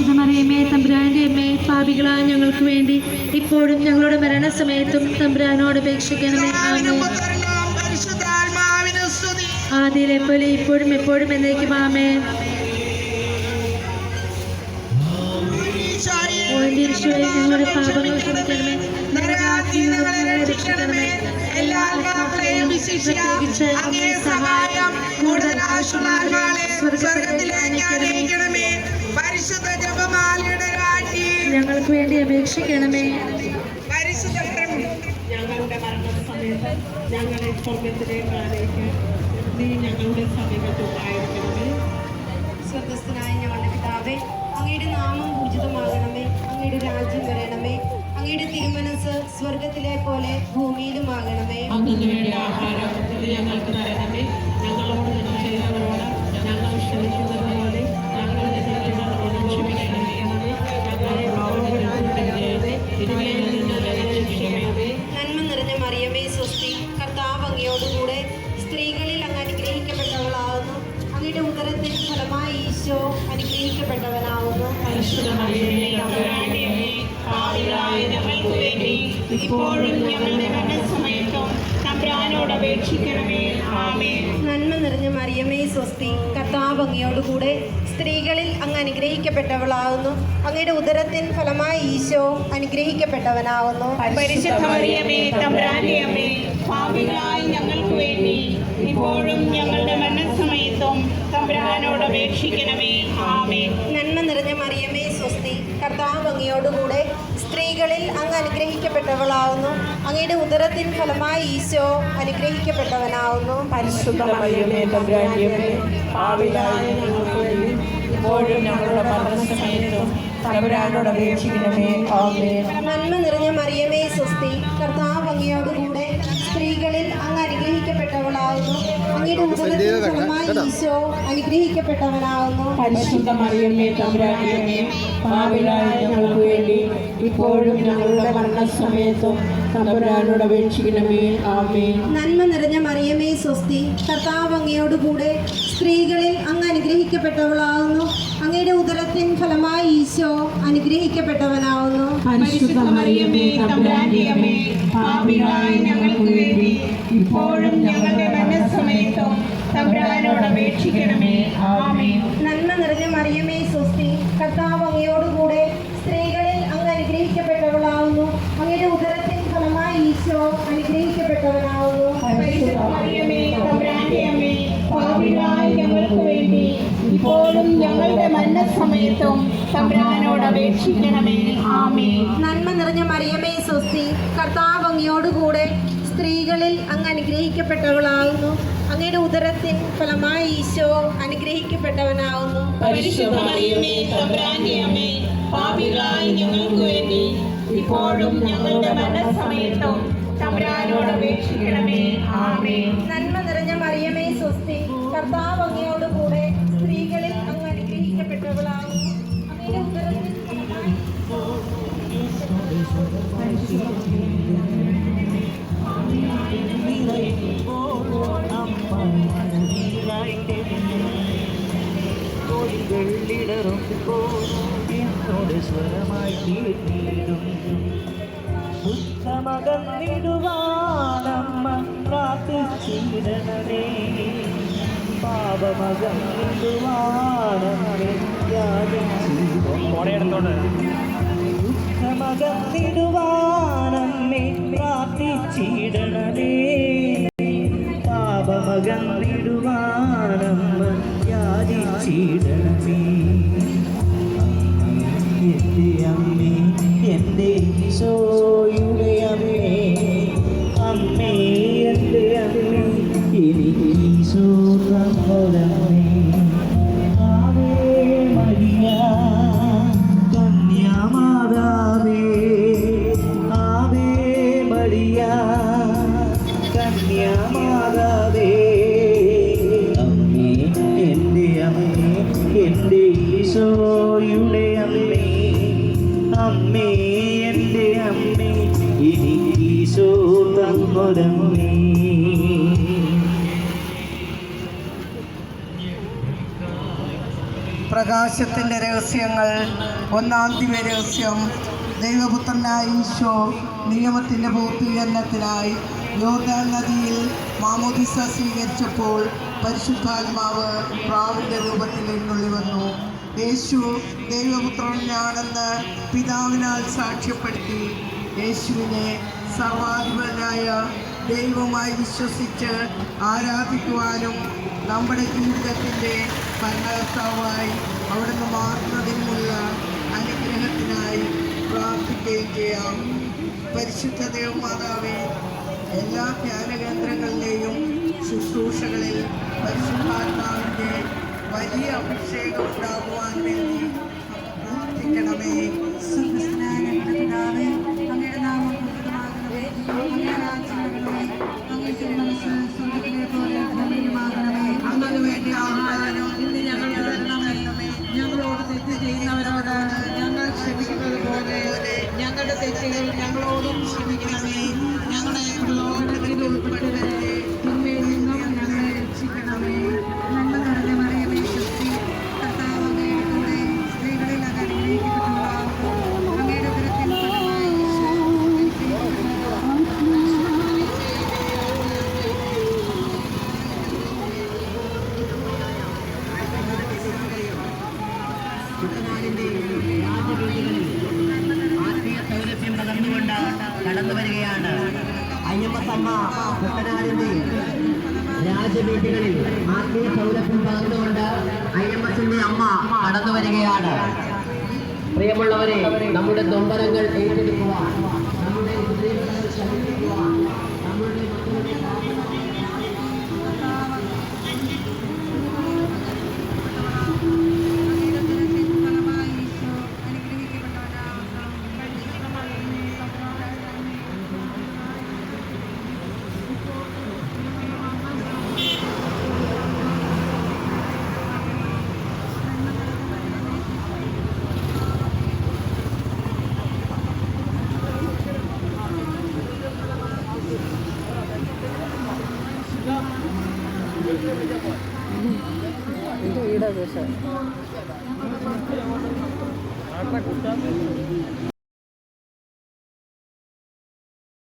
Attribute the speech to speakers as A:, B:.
A: പരിശുദ്ധ മറിയമ്മേ തമ്പുരാന്റെ അമ്മേ പാപികളായ ഞങ്ങൾക്ക് വേണ്ടി ഇപ്പോഴും ഞങ്ങളുടെ മരണസമയത്തും തമ്പുരാനോട് അപേക്ഷിക്കണമേ. ആദ്യയിലെ പോലെ ഇപ്പോഴും എപ്പോഴും എന്നേക്കും ആമേ ഞങ്ങളുടെ പാപങ്ങൾ ക്ഷമിക്കണമേ.
B: രക്ഷിക്കണമേ. എല്ലാ അങ്ങേ സഹായം കൂടുതൽ
A: ഞങ്ങൾക്ക് വേണ്ടി അപേക്ഷിക്കണമേ.
C: ഞങ്ങളുടെ മരണസമയത്ത് ഞങ്ങളെ നീ ഞങ്ങളുടെ സമീപത്തുണ്ടായിരിക്കണമേ
D: സ്വർഗസ്ഥനായ ഞങ്ങളുടെ പിതാവേ അങ്ങയുടെ നാമം പൂജിതമാകണമേ. അങ്ങയുടെ രാജ്യം വരണമേ. അങ്ങയുടെ തിരുമനസ് സ്വർഗത്തിലെ പോലെ ഭൂമിയിലുമാകണമേ. കർത്താവ് അങ്ങയോടുകൂടെ സ്ത്രീകളിൽ അങ്ങ് അനുഗ്രഹിക്കപ്പെട്ടവളാവുന്നു. അങ്ങയുടെ ഉദരത്തിൽ ഫലമായി ഈശോ അനുഗ്രഹിക്കപ്പെട്ടവനാവുന്നു. നന്മ നിറഞ്ഞ മറിയമേ സ്വസ്തി. കർത്താവ് അങ്ങയോടുകൂടെ സ്ത്രീകളിൽ അങ്ങ് അനുഗ്രഹിക്കപ്പെട്ടവളാവുന്നു. അങ്ങയുടെ ഉദരത്തിൻ ഫലമായി ഈശോ അനുഗ്രഹിക്കപ്പെട്ടവനാവുന്നു.
C: പരിശുദ്ധ മറിയമേ തമ്പുരാന്റെ
D: കർത്താവ് സ്ത്രീകളിൽ അങ്ങ് അനുഗ്രഹിക്കപ്പെട്ടവളാവുന്നു. അങ്ങയുടെ ഉദരത്തിൻ ഫലമായി ഈശോ അനുഗ്രഹിക്കപ്പെട്ടവനാവുന്നു.
E: പരിശുദ്ധമറിയമേ തമ്പുരാന്റിയമ്മേ പാവിലായ ഞങ്ങൾക്ക് വേണ്ടി ഇപ്പോഴും ഞങ്ങളുടെ മരണസമയത്തും തമ്പുരാനോട് അപേക്ഷിക്കണമേ. ആമേൻ.
D: നന്മ നിറഞ്ഞ മറിയമേ സ്വസ്തി. കർത്താവ് അങ്ങയോടുകൂടെ സ്ത്രീകളിൽ അങ്ങ് അനുഗ്രഹിക്കപ്പെട്ടവളാവുന്നു. അങ്ങയുടെ ഈശോ അനുഗ്രഹിക്കപ്പെട്ടവനാവുന്നു.
E: പരിശുദ്ധ മറിയമ്മേ പാപിലായ ഞങ്ങൾക്ക് വേണ്ടി ഇപ്പോഴും ഞങ്ങളുടെ മരണസമയത്തും തമ്പുരാനോട് അപേക്ഷിക്കണമേ. ആമേൻ.
D: നന്മ നിറഞ്ഞ മറിയമേ സ്വസ്തി. കർത്താവ് അങ്ങയോടുകൂടെ സ്ത്രീകളിൽ അങ്ങ് അനുഗ്രഹിക്കപ്പെട്ടവളാവുന്നു. അങ്ങയുടെ ഉദരത്തിൻ ഫലമായി ഈശോ അനുഗ്രഹിക്കപ്പെട്ടവനാവുന്നു.
E: പരിശുദ്ധ മറിയമ്മേ പാപിലായ ഞങ്ങൾക്ക് വേണ്ടി ഇപ്പോഴും ഞങ്ങളുടെ തമ്പുരാനോട് അപേക്ഷിക്കണമേ ആമേൻ.
D: നന്മ നിറഞ്ഞ മറിയമേ സ്വസ്തി കർത്താവ് അങ്ങയോടുകൂടെ സ്ത്രീകളിൽ അങ്ങ് അനുഗ്രഹിക്കപ്പെട്ടവളാവുന്നു. അങ്ങയുടെ ഉദരത്തിൻ ഫലമായി ഈശോ അനുഗ്രഹിക്കപ്പെട്ടവനാവുന്നു.
E: പരിശുദ്ധ
C: മറിയമേ തമ്പുരാന്റെ അമ്മേ പാപികളായ ഞങ്ങൾക്ക് വേണ്ടി ഇപ്പോഴും ഞങ്ങളുടെ മരണസമയത്തും തമ്പുരാനോട് അപേക്ഷിക്കണമേ. ആമേ
D: നന്മ നിറഞ്ഞ മറിയമേ സ്വസ്തി കർത്താവ് അങ്ങയോടുകൂടെ സ്ത്രീകളിൽ അങ്ങ് അനുഗ്രഹിക്കപ്പെട്ടവളാവുന്നു. അങ്ങയുടെ ഉദരത്തിൻ ഫലമായി ഈശോ അനുഗ്രഹിക്കപ്പെട്ടവനാവുന്നു.
C: പാപികളായ ഞങ്ങൾക്ക് വേണ്ടി ഇപ്പോഴും ഞങ്ങളുടെ മരണസമയത്തും തമ്പുരാനോട് അപേക്ഷിക്കണമേ. ആമേ
D: നന്മ നിറഞ്ഞ മറിയമേ സ്വസ്തി. കർത്താവ് അങ്ങയോട്
F: കൂടെ സ്ത്രീകളിൽ തീർന്നിടും ഉത്തമകന്നിടുവാനമ്മ പ്രാർത്ഥിച്ചിടണമേ പാപമകന്നിടുവാനമ്മേ ഉത്തമകന്നിടുവാനമ്മേ പ്രാർത്ഥിച്ചിടണമേ പാപമകന്നിടുവാനമ്മ ഈശോയുടെ അമ്മേ അമ്മേ എന്റെ അമ്മേ എനിക്കീശോ തന്നൊരമ്മേ
B: പ്രകാശത്തിന്റെ രഹസ്യങ്ങൾ ഒന്നാം ദിവ്യ രഹസ്യം. ദൈവപുത്രനായ ഈശോ നിയമത്തിന്റെ പൂർത്തീകരണത്തിനായി യോർദാൻ നദിയിൽ മാമോദിസ സ്വീകരിച്ചപ്പോൾ പരിശുദ്ധാത്മാവ് പ്രാവിന്റെ രൂപത്തിൽ എഴുന്നള്ളി വന്നു. യേശു ദൈവപുത്രനാണെന്ന് പിതാവിനാൽ സാക്ഷ്യപ്പെടുത്തി യേശുവിനെ സർവാധിപനായ ദൈവമായി വിശ്വസിച്ച് ആരാധിക്കുവാനും നമ്മുടെ ജീവിതത്തിന്റെ ഭരണകർത്താവായി അവിടുന്ന് മാറുന്നതിനുമുള്ള അനുഗ്രഹത്തിനായി പ്രാർത്ഥിക്കുകയും ചെയ്യാം. പരിശുദ്ധ ദേവമാതാവേ എല്ലാ ധ്യാനകേന്ദ്രങ്ങളിലെയും ശുശ്രൂഷകളിൽ പരിശുദ്ധാത്മാവിന്റെ വലിയ അഭിഷേകം ഉണ്ടാകുവാൻ വേണ്ടി പ്രാർത്ഥിക്കണമേ
A: അങ്ങയുടെ നാമം അങ്ങയുടെ രാജ്യം അങ്ങയുടെ
G: അയ്യമ്മസമ്മ കുട്ടനാടിന്റെ രാജവീതികളിൽ ആത്മീയ സൗരഭ്യം പകർന്നുകൊണ്ട് അയ്യമ്മസിന്റെ അമ്മ കടന്നു വരികയാണ്. പ്രിയമുള്ളവരെ നമ്മുടെ നൊമ്പരങ്ങൾ ഏറ്റെടുക്കുവാൻ നമ്മുടെ ഹൃദയങ്ങൾ ശമിപ്പിക്കുവാൻ നമ്മുടെ മക്കളുടെ
A: എന്റെ വീടാ പക്ഷേ